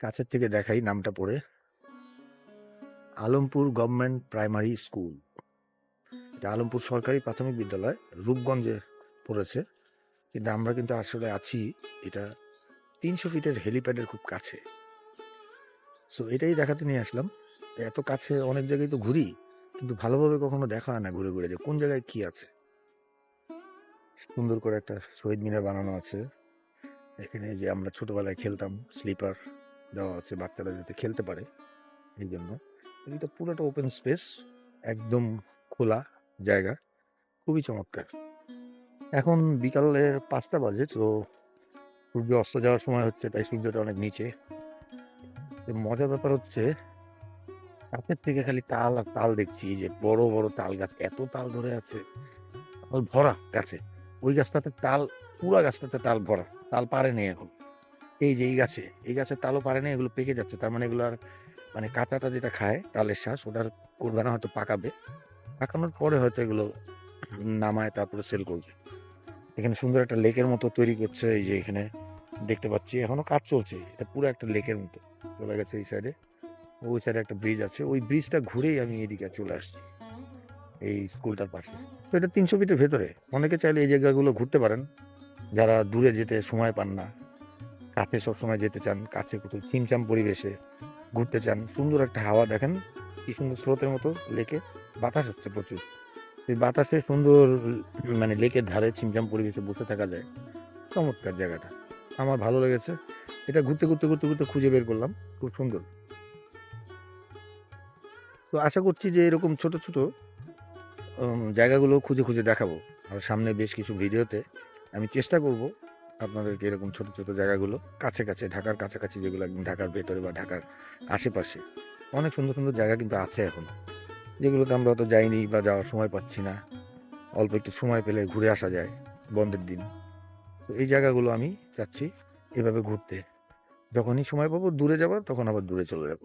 কাছের থেকে দেখাই নামটা পড়ে। Alampur government primary school. এটা আলমপুর সরকারি প্রাথমিক বিদ্যালয়, রূপগঞ্জে পড়েছে। কিন্তু আমরা কিন্তু আসলে আছি এটা তিনশো ফিটের হেলিপ্যাডের খুব কাছে। সো এটাই দেখাতে নিয়ে আসলাম। এত কাছে অনেক জায়গায় তো ঘুরি, কিন্তু ভালোভাবে কখনো দেখা হয় না ঘুরে ঘুরে যে কোন জায়গায় কি আছে। সুন্দর করে একটা শহীদ মিনার বানানো আছে। এখানে যে আমরা ছোটবেলায় খেলতাম, স্লিপার। দেওয়া আছে বাচ্চারা যাতে খেলতে পারে এই জন্য। এটা পুরোটা ওপেন স্পেস একদম খোলা জায়গা, খুবই চমৎকার। এখন বিকালের পাঁচটা বাজে, তো সূর্য অস্ত যাওয়ার সময় হচ্ছে, তাই সূর্যটা অনেক নিচে। মজার ব্যাপার হচ্ছে কাছের থেকে খালি তাল আর তাল দেখছি যে বড় বড় তাল গাছ, এত তাল ধরে আছে। ভরা গাছে। ওই গাছটাতে তাল, পুরা গাছটাতে তাল ভরা, তাল পারে নেই এখন। এই যে এই গাছে, এই গাছের তালও পারে না, এগুলো পেকে যাচ্ছে। তার মানে এগুলো আর মানে কাঁচাটা যেটা খায়, তালের শ্বাস ওটার করবে না হয়তো পাকাবে। পাকানোর পরে হয়তো এগুলো নামায়, তারপরে সেল করবে। এখানে সুন্দর একটা লেকের মতো তৈরি করছে, এই যে এখানে দেখতে পাচ্ছি। এখনও কাজ চলছে, এটা পুরো একটা লেকের মতো। চলে গেছে এই সাইডে ওই সাইডে একটা ব্রিজ আছে। ওই ব্রিজটা ঘুরেই আমি এদিকে চলে আসছি, এই স্কুলটার পাশে। তো এটা তিনশো ফিটের ভেতরে। অনেকে চাইলে এই জায়গাগুলো ঘুরতে পারেন। যারা দূরে যেতে সময় পান না। কাছে সবসময় যেতে চান, কাছে কোথাও চিমচাম পরিবেশে ঘুরতে চান, সুন্দর একটা হাওয়া দেখেন, কি সুন্দর স্রোতের মতো লেকে বাতাস হচ্ছে প্রচুর। সেই বাতাসে সুন্দর মানে লেকের ধারে চিমচাম পরিবেশে বসে থাকা যায়। চমৎকার জায়গাটা। আমার ভালো লেগেছে। এটা ঘুরতে ঘুরতে ঘুরতে ঘুরতে খুঁজে বের করলাম। খুব সুন্দর। তো আশা করছি যে এরকম ছোট ছোট জায়গাগুলো খুঁজে খুঁজে দেখাবো। আর সামনে বেশ কিছু ভিডিওতে আমি চেষ্টা করব আপনাদেরকে এরকম ছোট ছোট জায়গাগুলো কাছে কাছে, ঢাকার কাছাকাছি যেগুলো একদম ঢাকার ভেতরে বা ঢাকার আশেপাশে, অনেক সুন্দর সুন্দর জায়গা কিন্তু আছে এখন। যেগুলোতে আমরা অত যাইনি বা যাওয়ার সময় পাচ্ছি না। অল্প একটু সময় পেলে ঘুরে আসা যায় বন্ধের দিন। তো এই জায়গাগুলো আমি চাচ্ছি এভাবে ঘুরতে। যখনই সময় পাবো দূরে যাবার তখন আবার দূরে চলে যাব।